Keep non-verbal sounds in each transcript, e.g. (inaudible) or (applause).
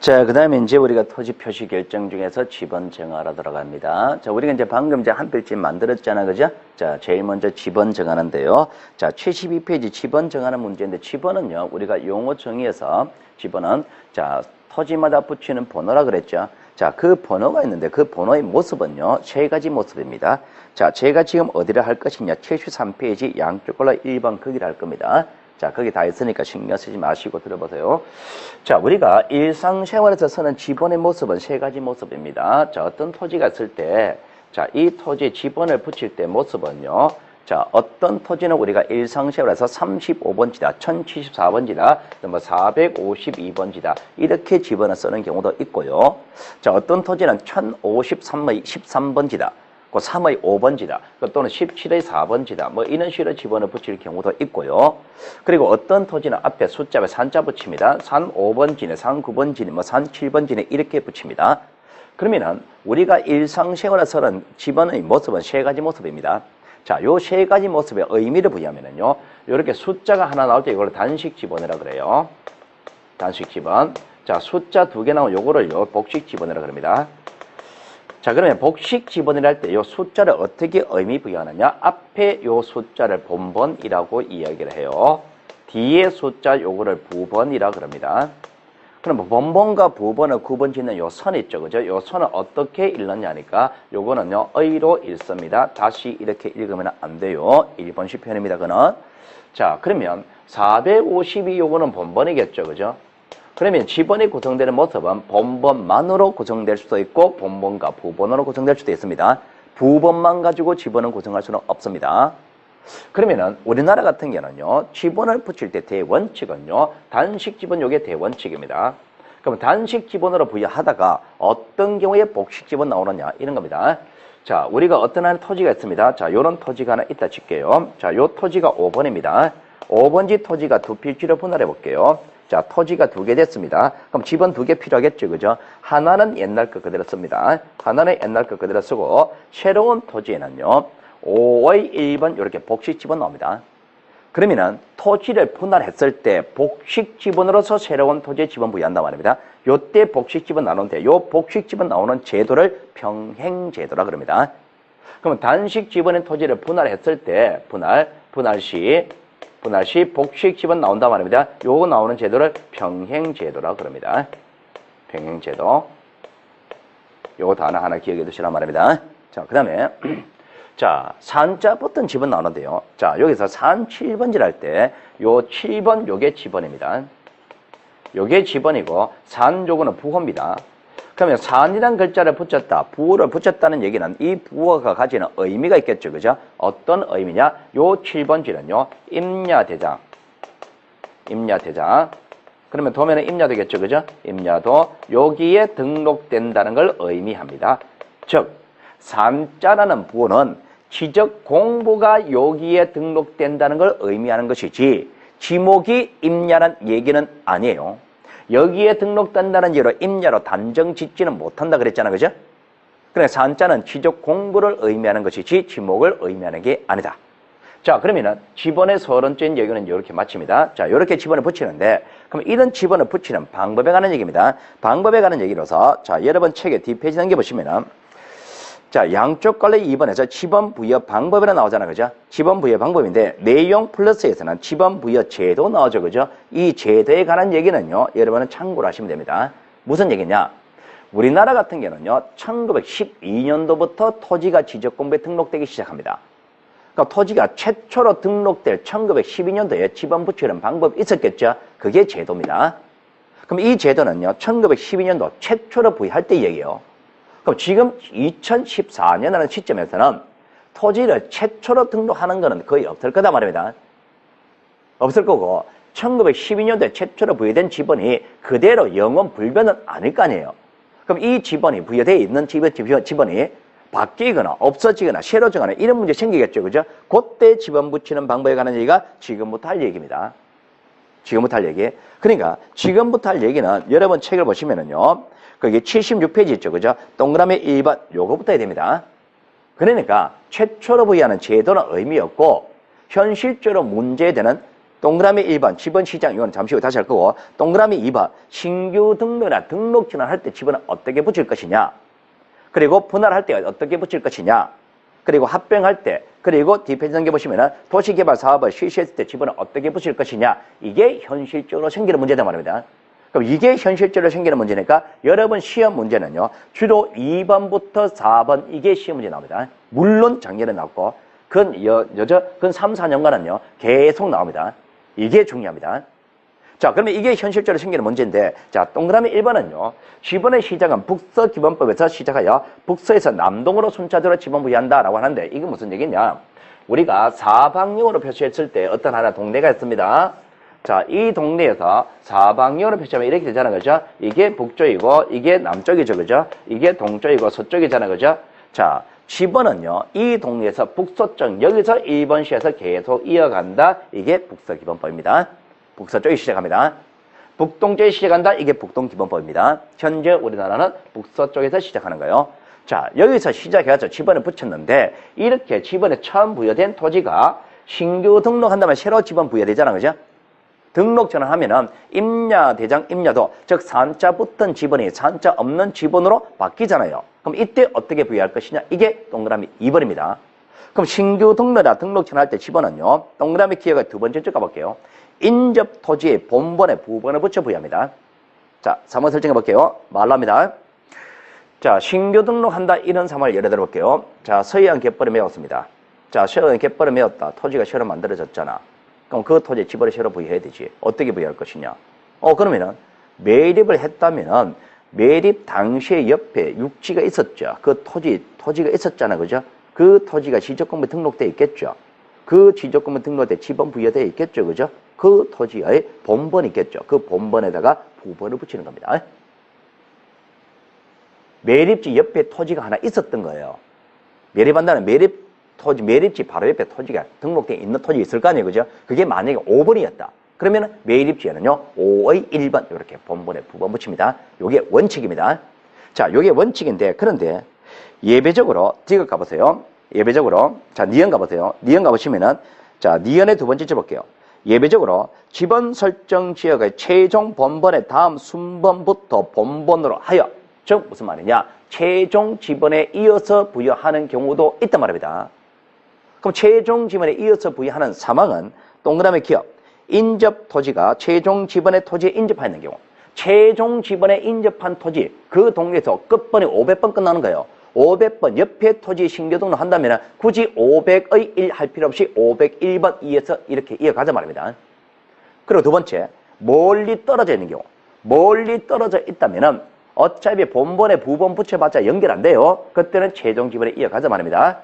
자, 그 다음에 이제 우리가 토지 표시 결정 중에서 지번 정하러 들어갑니다. 자, 우리가 이제 방금 이제 한 필지 만들었잖아, 그죠? 자, 제일 먼저 지번 정하는데요. 자, 72페이지 지번 정하는 문제인데, 지번은요, 우리가 용어 정의에서 지번은, 자, 토지마다 붙이는 번호라 그랬죠? 자, 그 번호가 있는데, 그 번호의 모습은요, 세 가지 모습입니다. 자, 제가 지금 어디를 할 것이냐, 73페이지 양쪽 걸로 1번 거기를 할 겁니다. 자, 거기 다 있으니까 신경 쓰지 마시고 들어보세요. 자, 우리가 일상생활에서 쓰는 지번의 모습은 세 가지 모습입니다. 자, 어떤 토지가 있을 때, 자, 이 토지에 지번을 붙일 때 모습은요. 자, 어떤 토지는 우리가 일상생활에서 35번지다, 1074번지다, 뭐 452번지다, 이렇게 지번을 쓰는 경우도 있고요. 자, 어떤 토지는 1053의 13번지다. 그 3의 5번지다. 그 또는 17의 4번지다. 뭐 이런 식으로 집어넣어 붙일 경우도 있고요. 그리고 어떤 토지는 앞에 숫자에 산자 붙입니다. 산 5번지네, 산 9번지네, 뭐산 7번지네 이렇게 붙입니다. 그러면은 우리가 일상생활에서는 집어넣의 모습은 세 가지 모습입니다. 자, 요 세 가지 모습의 의미를 부여하면은요. 이렇게 숫자가 하나 나올 때 이걸 단식 집어넣으라 그래요. 단식 집원. 자, 숫자 두 개 나오면 요거를 요 복식 집어넣으라 그럽니다. 자, 그러면 복식 집어넣을 할때 이 숫자를 어떻게 의미 부여하느냐? 앞에 요 숫자를 본번이라고 이야기를 해요. 뒤에 숫자 요거를 부번이라 그럽니다. 그럼 본번과 부번을 구분 짓는 요 선 있죠. 그죠? 요 선을 어떻게 읽느냐니까 요거는요, 의로 읽습니다. 다시 이렇게 읽으면 안 돼요. 1번식 편입니다. 그는. 자, 그러면 452 요거는 본번이겠죠. 그죠? 그러면 지번이 구성되는 모습은 본번만으로 구성될 수도 있고 본번과 부번으로 구성될 수도 있습니다. 부번만 가지고 지번을 구성할 수는 없습니다. 그러면은 우리나라 같은 경우는요. 지번을 붙일 때 대원칙은요. 단식 지번 요게 대원칙입니다. 그럼 단식 지번으로 부여하다가 어떤 경우에 복식 지번 나오느냐 이런 겁니다. 자, 우리가 어떤 한 토지가 있습니다. 자, 요런 토지가 하나 있다 칠게요. 자, 요 토지가 5번입니다. 5번지 토지가 두 필지로 분할해 볼게요. 자, 토지가 두 개 됐습니다. 그럼 집은 두 개 필요하겠죠, 그죠? 하나는 옛날 거 그대로 씁니다. 하나는 옛날 거 그대로 쓰고, 새로운 토지에는요, 5의 1번 이렇게 복식 집은 나옵니다. 그러면은 토지를 분할했을 때 복식 지분으로서 새로운 토지의 지분 부여한단 말입니다. 요때 복식 지분 나오는데 요 복식 지분 나오는 제도를 평행 제도라 그럽니다. 그러면 단식 지분의 토지를 분할했을 때 분할 분할 시 분할 시 복식 집은 나온단 말입니다. 요거 나오는 제도를 평행제도라고 그럽니다. 평행제도. 요거 단어 하나 기억해 두시란 말입니다. 자, 그 다음에 (clears throat) 자, 산자 붙은 집은 나오는데요. 자, 여기서 산 7번지를 할때 요 7번 요게 집원입니다. 요게 집원이고 산 요거는 부호입니다. 그러면 산이란 글자를 붙였다, 부호를 붙였다는 얘기는 이 부호가 가지는 의미가 있겠죠. 그죠? 어떤 의미냐? 요 7번지는요, 임야대장. 임야대장. 그러면 도면에 임야되겠죠. 그죠? 임야도 여기에 등록된다는 걸 의미합니다. 즉, 산자라는 부호는 지적 공부가 여기에 등록된다는 걸 의미하는 것이지, 지목이 임야란 얘기는 아니에요. 여기에 등록된다는 예로 임야로 단정 짓지는 못한다 그랬잖아. 그죠? 그래 산자는 지적 공부를 의미하는 것이지 지목을 의미하는 게 아니다. 자, 그러면은 지번의 서론적인 얘기는 이렇게 마칩니다. 자, 이렇게 지번을 붙이는데 그럼 이런 지번을 붙이는 방법에 관한 얘기입니다. 방법에 관한 얘기로서 자, 여러분 책에 뒷페이지 넘겨보시면은 자, 양쪽 걸레 2번에서 지번 부여 방법이라 나오잖아. 그죠? 지번 부여 방법인데 내용 플러스에서는 지번 부여 제도 나오죠. 그죠? 이 제도에 관한 얘기는요. 여러분은 참고를 하시면 됩니다. 무슨 얘기냐? 우리나라 같은 경우는요. 1912년도부터 토지가 지적공부에 등록되기 시작합니다. 그러니까 토지가 최초로 등록될 1912년도에 지번 붙이는 방법이 있었겠죠. 그게 제도입니다. 그럼 이 제도는요. 1912년도 최초로 부여할 때 얘기예요. 그럼 지금 2014년이라는 시점에서는 토지를 최초로 등록하는 것은 거의 없을 거다 말입니다. 없을 거고 1912년도에 최초로 부여된 지번이 그대로 영원 불변은 아닐 거 아니에요. 그럼 이 지번이 부여되어 있는 지번, 지번이 바뀌거나 없어지거나 새로 정하는 이런 문제 생기겠죠. 그죠? 그때 지번 붙이는 방법에 관한 얘기가 지금부터 할 얘기입니다. 지금부터 할 얘기. 그러니까 지금부터 할 얘기는 여러분 책을 보시면은요. 거기 76페이지 있죠. 그죠? 동그라미 1번 요거부터 해야 됩니다. 그러니까 최초로 부여하는 제도는 의미 없고 현실적으로 문제되는 동그라미 1번 지번 시장 이건 잠시 후에 다시 할 거고 동그라미 2번 신규 등록이나 등록 전환할 때 지번은 어떻게 붙일 것이냐 그리고 분할할 때 어떻게 붙일 것이냐 그리고 합병할 때 그리고 뒷페이지 전개 보시면은 도시개발 사업을 실시했을 때 지번을 어떻게 붙일 것이냐 이게 현실적으로 생기는 문제다 말입니다. 그럼 이게 현실적으로 생기는 문제니까 여러분 시험 문제는요 주로 2번부터 4번 이게 시험 문제 나옵니다. 물론 작년에 나왔고 그건 여, 여저 그건 3, 4년간은요 계속 나옵니다. 이게 중요합니다. 자, 그러면 이게 현실적으로 생기는 문제인데, 자, 동그라미 1번은요, 지번의 시작은 북서 기본법에서 시작하여 북서에서 남동으로 순차적으로 지번 부여한다라고 하는데, 이게 무슨 얘기냐? 우리가 사방역으로 표시했을 때 어떤 하나 동네가 있습니다. 자, 이 동네에서 사방역으로 표시하면 이렇게 되잖아요. 그죠? 이게 북쪽이고, 이게 남쪽이죠. 그죠? 이게 동쪽이고, 서쪽이잖아요. 그죠? 자, 지번은요, 이 동네에서 북서쪽, 여기서 1번 시에서 계속 이어간다. 이게 북서기본법입니다. 북서쪽이 시작합니다. 북동쪽에 시작한다. 이게 북동기본법입니다. 현재 우리나라는 북서쪽에서 시작하는 거예요. 자, 여기서 시작해서 지번을 붙였는데 이렇게 지번에 처음 부여된 토지가 신규 등록한다면 새로 지번 부여되잖아. 그죠? 등록 전환하면은 임야 대장 임야도 즉 산자 붙은 지번이 산자 없는 지번으로 바뀌잖아요. 그럼 이때 어떻게 부여할 것이냐? 이게 동그라미 2번입니다. 그럼 신규 등록이나 등록 전환할 때 지번은요. 동그라미 기억을 두 번째 쭉 가볼게요. 인접 토지의 본번에 부번을 붙여 부여합니다. 자, 3번 설정해 볼게요. 말로 합니다. 자, 신규 등록한다 이런 상황을 예를 들어 볼게요. 자, 서해안 갯벌을 메웠습니다. 자, 서해안 갯벌을 메웠다. 토지가 새로 만들어졌잖아. 그럼 그 토지에 새로 부여해야 되지. 어떻게 부여할 것이냐? 어, 그러면은 매립을 했다면은 매립 당시에 옆에 육지가 있었죠. 그 토지, 토지가 있었잖아. 그죠? 그 토지가 지적금에 등록돼 있겠죠. 그 지적금에 등록돼 지번 부여돼 있겠죠. 그죠? 그 토지의 본번이 있겠죠. 그 본번에다가 부번을 붙이는 겁니다. 매립지 옆에 토지가 하나 있었던 거예요. 매립한다는 매립 토지, 매립지 바로 옆에 토지가 등록되어 있는 토지 있을 거 아니에요. 그죠? 그게 만약에 5번이었다. 그러면 매립지에는요, 5의 1번, 이렇게 본번에 부번 붙입니다. 요게 원칙입니다. 자, 요게 원칙인데, 그런데 예배적으로, 지금 가보세요. 예배적으로. 자, 니언 가보세요. 니언 가보시면은, 자, 니언의 두 번째 볼게요. 예배적으로 지번 설정 지역의 최종 본번의 다음 순번부터 본번으로 하여 즉 무슨 말이냐 최종 지번에 이어서 부여하는 경우도 있단 말입니다. 그럼 최종 지번에 이어서 부여하는 사망은 동그라미 기업 인접 토지가 최종 지번의 토지에 인접하는 경우 최종 지번에 인접한 토지 그 동네에서 끝번이 500번 끝나는 거예요. 500번 옆에 토지 신규 등록 한다면 굳이 500의 1 할 필요 없이 501번 2에서 이렇게 이어가자 말입니다. 그리고 두 번째, 멀리 떨어져 있는 경우. 멀리 떨어져 있다면 어차피 본번에 부번 붙여봤자 연결 안 돼요. 그때는 최종 지번에 이어가자 말입니다.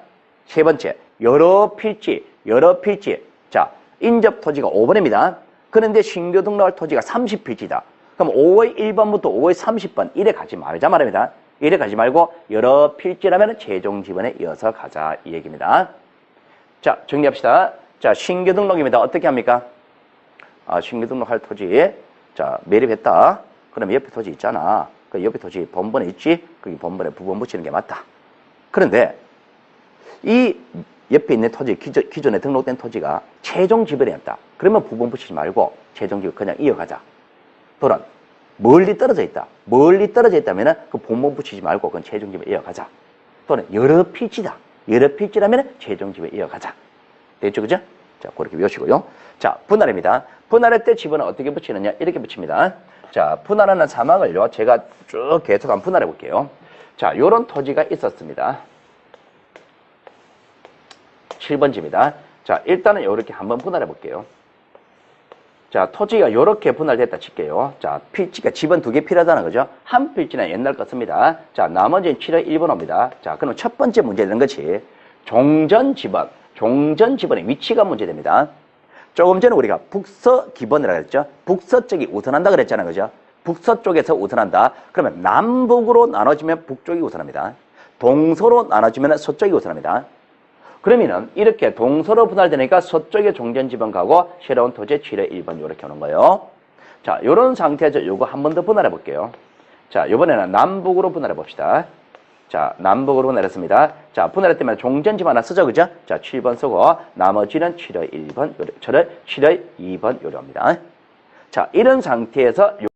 세 번째, 여러 필지, 여러 필지. 자, 인접 토지가 5번입니다. 그런데 신규 등록할 토지가 30필지다. 그럼 5의 1번부터 5의 30번 이래 가지 말자 말입니다. 이래 가지 말고 여러 필지라면 최종 지번에 이어서 가자 이 얘기입니다. 자 정리합시다. 자 신규 등록입니다. 어떻게 합니까? 아 신규 등록할 토지 자 매립했다. 그럼 옆에 토지 있잖아. 그 옆에 토지 본번에 있지? 거기 본번에 부번 붙이는 게 맞다. 그런데 이 옆에 있는 토지 기존, 기존 에 등록된 토지가 최종 지번이었다. 그러면 부번 붙이지 말고 최종 지번 그냥 이어가자. 또는 멀리 떨어져 있다. 멀리 떨어져 있다면 그 본문 붙이지 말고 그건 최종집에 이어가자. 또는 여러 필지다. 여러 필지라면 최종집에 이어가자. 됐죠? 그죠? 자, 그렇게 외우시고요. 자, 분할입니다. 분할할 때 집은 어떻게 붙이느냐? 이렇게 붙입니다. 자, 분할하는 사망을요. 제가 쭉 계속 한번 분할해 볼게요. 자, 요런 토지가 있었습니다. 7번지입니다. 자, 일단은 이렇게 한번 분할해 볼게요. 자, 토지가 이렇게 분할됐다 칠게요. 자, 필지가 집은 두 개 필요하다는 거죠. 한 필지는 옛날 것입니다. 자, 나머지는 7의 1번 옵니다. 자, 그럼 첫 번째 문제는 것이 종전 집원, 종전 집원의 위치가 문제됩니다. 조금 전에 우리가 북서 기본이라고 했죠. 북서쪽이 우선한다 그랬잖아요. 그죠? 북서쪽에서 우선한다. 그러면 남북으로 나눠지면 북쪽이 우선합니다. 동서로 나눠지면 서쪽이 우선합니다. 그러면은 이렇게 동서로 분할되니까 서쪽에 종전 지번 가고 새로운 토지 7의 1번 이렇게 오는 거예요. 자, 요런 상태에서 요거 한 번 더 분할해 볼게요. 자, 요번에는 남북으로 분할해 봅시다. 자, 남북으로 내렸습니다. 자, 때만 종전집 하나 쓰죠. 그죠? 자, 7번 쓰고, 나머지는 7의 1번, 요래, 저를 7의 2번 요래입니다. 자, 이런 상태에서